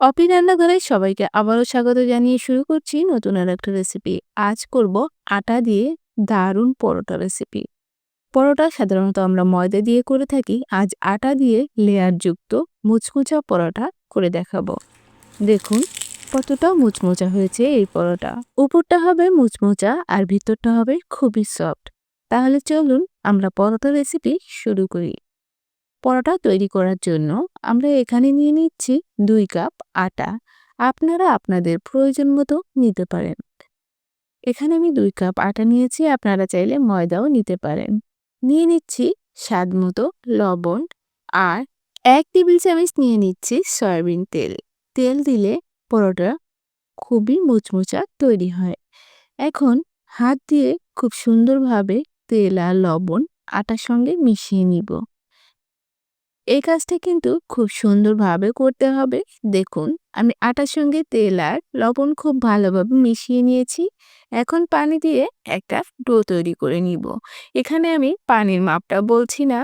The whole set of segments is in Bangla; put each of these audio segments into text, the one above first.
অপি রান্নাঘরে সবাইকে আবারও স্বাগত জানিয়ে শুরু করছি নতুন আর একটা রেসিপি আজ করব আটা দিয়ে দারুণ পরোটা রেসিপি পরোটা সাধারণত আমরা ময়দা দিয়ে করে থাকি। আজ আটা দিয়ে লেয়ারযুক্ত মুচমুচা পরোটা করে দেখাবো। দেখুন কতটা মুচমুচা হয়েছে এই পরোটা। উপরটা হবে মুচমুচা আর ভিতরটা হবে খুবই সফট তাহলে চলুন আমরা পরোটা রেসিপি শুরু করি। পরোটা তৈরি করার জন্য আমরা এখানে নিয়ে নিচ্ছি দুই কাপ আটা। আপনারা আপনাদের প্রয়োজন মতো নিতে পারেন। এখানে আমি দুই কাপ আটা নিয়েছি, আপনারা চাইলে ময়দাও নিতে পারেন। নিয়ে নিচ্ছি স্বাদ মতো লবণ আর এক টেবিল চামচ নিয়ে নিচ্ছি সয়াবিন তেল। তেল দিলে পরোটা খুবই মুচমুচা তৈরি হয়। এখন হাত দিয়ে খুব সুন্দরভাবে তেল আর লবণ আটার সঙ্গে মিশিয়ে নিব। এই কাজটা কিন্তু খুব সুন্দরভাবে করতে হবে। দেখুন, আমি আটার সঙ্গে তেল আর লবণ খুব ভালোভাবে মিশিয়ে নিয়েছি। এখন পানি দিয়ে একটা ডো তৈরি করে নিব। এখানে আমি পানির মাপটা বলছি না।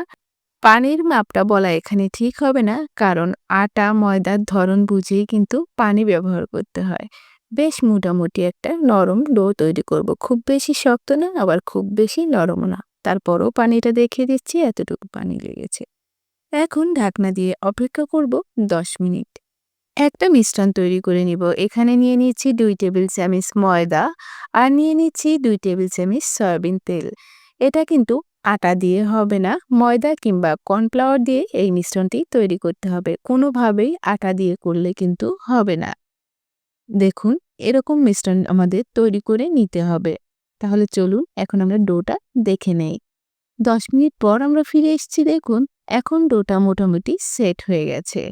পানির মাপটা বলা এখানে ঠিক হবে না, কারণ আটা, ময়দার ধরন বুঝেই কিন্তু পানি ব্যবহার করতে হয়। বেশ মোটামুটি একটা নরম ডো তৈরি করব। খুব বেশি শক্ত না, আবার খুব বেশি নরম না। তারপরও পানিটা দেখিয়ে দিচ্ছি, এতটুকু পানি লেগেছে। এখন ঢাকনা দিয়ে অপেক্ষা করব দশ মিনিট। একটা মিশ্রণ তৈরি করে নিব। এখানে নিয়ে নিচ্ছি দুই টেবিল চামচ ময়দা আর নিয়ে নিচ্ছি দুই টেবিল চামচ সয়াবিন তেল। এটা কিন্তু আটা দিয়ে হবে না, ময়দা কিংবা কর্নফ্লাওয়ার দিয়ে এই মিশ্রণটি তৈরি করতে হবে। কোনোভাবেই আটা দিয়ে করলে কিন্তু হবে না। দেখুন, এরকম মিশ্রণ আমাদের তৈরি করে নিতে হবে। তাহলে চলুন, এখন আমরা ডোটা দেখে নেই। দশ মিনিট পর আমরা ফিরে এসেছি, দেখুন। এখন ডোটা মোটামুটি সেট হয়ে গেছে।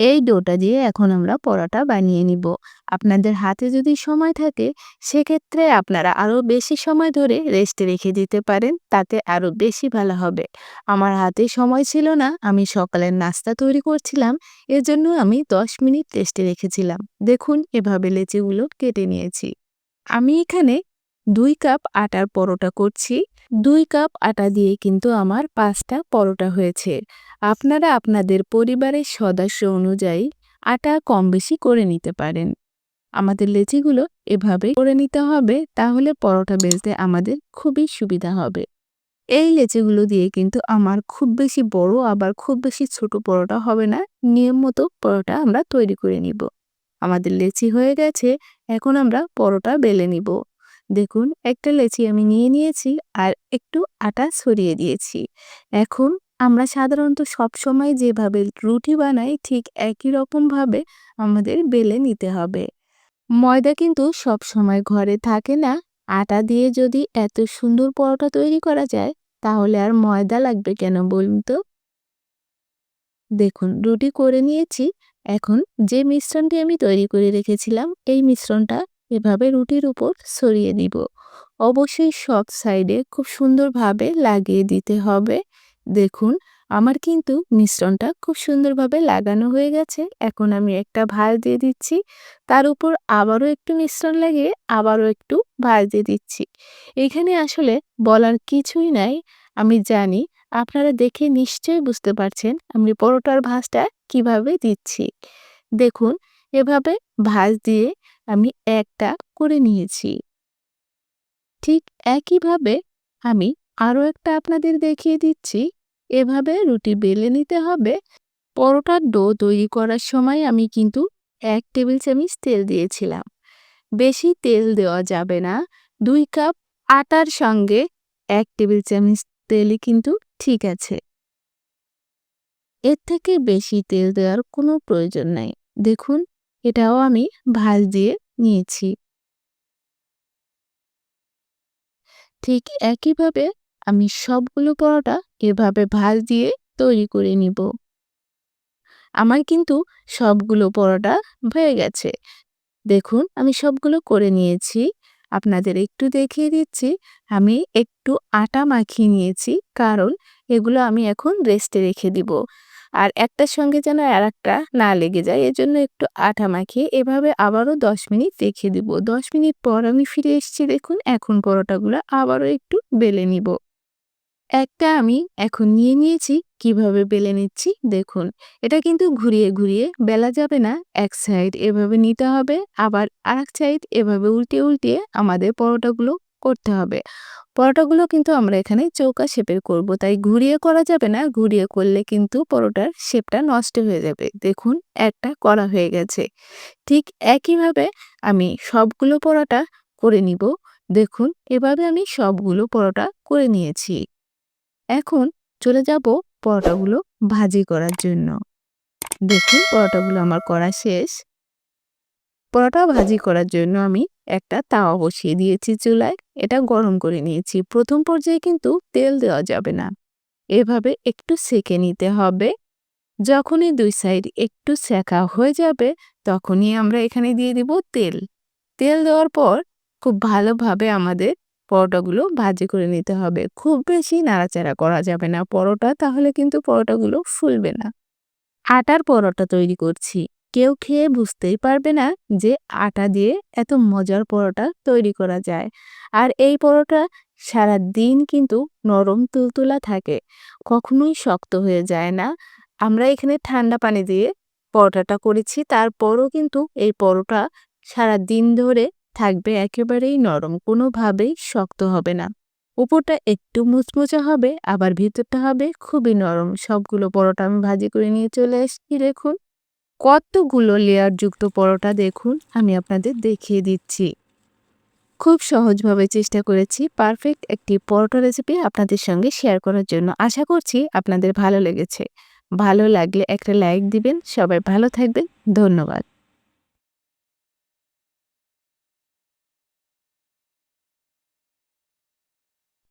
এই ডোটা দিয়ে এখন আমরা পরোটা বানিয়ে নিব। আপনাদের হাতে যদি সময় থাকে, সেক্ষেত্রে আপনারা আরও বেশি সময় ধরে রেস্টে রেখে দিতে পারেন, তাতে আরও বেশি ভালো হবে। আমার হাতে সময় ছিল না, আমি সকালের নাস্তা তৈরি করছিলাম, এজন্য আমি দশ মিনিট রেস্টে রেখেছিলাম। দেখুন, এভাবে লেচিগুলো কেটে নিয়েছি। আমি এখানে দুই কাপ আটার পরোটা করছি। দুই কাপ আটা দিয়ে কিন্তু আমার পাঁচটা পরোটা হয়েছে। আপনারা আপনাদের পরিবারের সদস্য অনুযায়ী আটা কম বেশি করে নিতে পারেন। আমাদের লেচিগুলো এভাবে করে নিতে হবে, তাহলে পরোটা বেলতে আমাদের খুবই সুবিধা হবে। এই লেচিগুলো দিয়ে কিন্তু আমার খুব বেশি বড়, আবার খুব বেশি ছোট পরোটা হবে না। নিয়ম মতো পরোটা আমরা তৈরি করে নিব। আমাদের লেচি হয়ে গেছে, এখন আমরা পরোটা বেলে নিব। দেখুন, একটা লেচি আমি নিয়ে নিয়েছি আর একটু আটা ছড়িয়ে দিয়েছি। এখন আমরা সাধারণত সব সময় যেভাবে রুটি বানাই, ঠিক একই রকমভাবে আমাদের বেলে নিতে হবে। ময়দা কিন্তু সব সময় ঘরে থাকে না। আটা দিয়ে যদি এত সুন্দর পরোটা তৈরি করা যায়, তাহলে আর ময়দা লাগবে কেন বলুন তো? দেখুন, রুটি করে নিয়েছি। এখন যে মিশ্রণটি আমি তৈরি করে রেখেছিলাম, এই মিশ্রণটা এভাবে রুটির উপর ছড়িয়ে দিব অবশ্যই সব সাইডে খুব সুন্দরভাবে লাগিয়ে দিতে হবে। দেখুন, আমার কিন্তু মিশ্রণটা খুব সুন্দরভাবে লাগানো হয়ে গেছে। এখন আমি একটা ভাজ দিয়ে দিচ্ছি। তার উপর আবারও একটু মিশ্রণ লাগিয়ে আবারও একটু ভাজ দিয়ে দিচ্ছি। এখানে আসলে বলার কিছুই নাই। আমি জানি, আপনারা দেখে নিশ্চয়ই বুঝতে পারছেন আমি পরোটার ভাজটা কীভাবে দিচ্ছি। দেখুন এভাবে ভাজ দিয়ে আমি একটা করে নিয়েছি। ঠিক একইভাবে আমি আরও একটা আপনাদের দেখিয়ে দিচ্ছি। এভাবে রুটি বেলে নিতে হবে। পরোটার ডো তৈরি করার সময় আমি কিন্তু এক টেবিল চামচ তেল দিয়েছিলাম। বেশি তেল দেওয়া যাবে না। দুই কাপ আটার সঙ্গে এক টেবিল চামচ তেলই কিন্তু ঠিক আছে। এর থেকে বেশি তেল দেওয়ার কোনো প্রয়োজন নাই। দেখুন এটাও আমি ভাজ দিয়ে নিয়েছি। ঠিক একইভাবে আমি সবগুলো পরোটা এভাবে ভাজ দিয়ে তৈরি করে নিব। আমার কিন্তু সবগুলো পরোটা হয়ে গেছে। দেখুন, আমি সবগুলো করে নিয়েছি। আপনাদের একটু দেখিয়ে দিচ্ছি। আমি একটু আটা মাখিয়ে নিয়েছি, কারণ এগুলো আমি এখন রেস্টে রেখে দিব। আর একটার সঙ্গে যেন আর একটা না লেগে যায়, এজন্য একটু আটা মাখিয়ে এভাবে আবারও দশ মিনিট রেখে দিব। দশ মিনিট পর আমি ফিরে এসেছি, দেখুন, এখন পরোটাগুলো আবারও একটু বেলে নিব। একটা আমি এখন নিয়ে নিয়েছি, কীভাবে বেলে নিচ্ছি, দেখুন। এটা কিন্তু ঘুরিয়ে ঘুরিয়ে বেলা যাবে না, এক সাইড এভাবে নিতে হবে, আবার আরেক সাইড এভাবে উল্টে উল্টিয়ে আমাদের পরোটাগুলো করতে হবে। পরোটাগুলো কিন্তু আমরা এখানে চৌকা শেপের করব। তাই ঘুরিয়ে করা যাবে না, ঘুরিয়ে করলে কিন্তু পরোটার শেপটা নষ্ট হয়ে যাবে। দেখুন, একটা করা হয়ে গেছে। ঠিক একইভাবে আমি সবগুলো পরোটা করে নিব। দেখুন, এভাবে আমি সবগুলো পরোটা করে নিয়েছি। এখন চলে যাব পরোটাগুলো ভাজি করার জন্য। দেখুন, পরোটাগুলো আমার করা শেষ। পরোটা ভাজি করার জন্য আমি একটা তাওয়া বসিয়ে দিয়েছি চুলায়। এটা গরম করে নিয়েছি। প্রথম পর্যায়ে কিন্তু তেল দেওয়া যাবে না। এভাবে একটু সেকে নিতে হবে। যখনই দুই সাইড একটু সেকা হয়ে যাবে, তখনই আমরা এখানে দিয়ে দিব তেল। তেল দেওয়ার পর খুব ভালোভাবে আমাদের পরোটাগুলো ভাজি করে নিতে হবে। খুব বেশি নাড়াচাড়া করা যাবে না। পরোটা, তাহলে কিন্তু পরোটাগুলো ফুলবে না। আটার পরোটা তৈরি করছি। কেউ খেয়ে বুঝতেই পারবে না যে আটা দিয়ে এত মজার পরোটা তৈরি করা যায়। আর এই পরোটা সারা দিন কিন্তু নরম তুলতুলা থাকে, কখনোই শক্ত হয়ে যায় না। আমরা এখানে ঠান্ডা পানি দিয়ে পরোটাটা করেছি, তারপরও কিন্তু এই পরোটা সারা দিন ধরে থাকবে একেবারেই নরম, কোনোভাবেই শক্ত হবে না। উপরটা একটু মুচমুচে হবে, আবার ভিতরটা হবে খুবই নরম। সবগুলো পরোটা আমি ভাজি করে নিয়ে চলে এসেছি, দেখুন। কতগুলো লেয়ারযুক্ত পরোটা দেখুন, আমি আপনাদের দেখিয়ে দিচ্ছি। খুব সহজভাবে চেষ্টা করেছি পারফেক্ট একটি পরোটা রেসিপি আপনাদের সঙ্গে শেয়ার করার জন্য। আশা করছি আপনাদের ভালো লেগেছে। ভালো লাগলে একটা লাইক দিবেন। সবাই ভালো থাকবেন। ধন্যবাদ।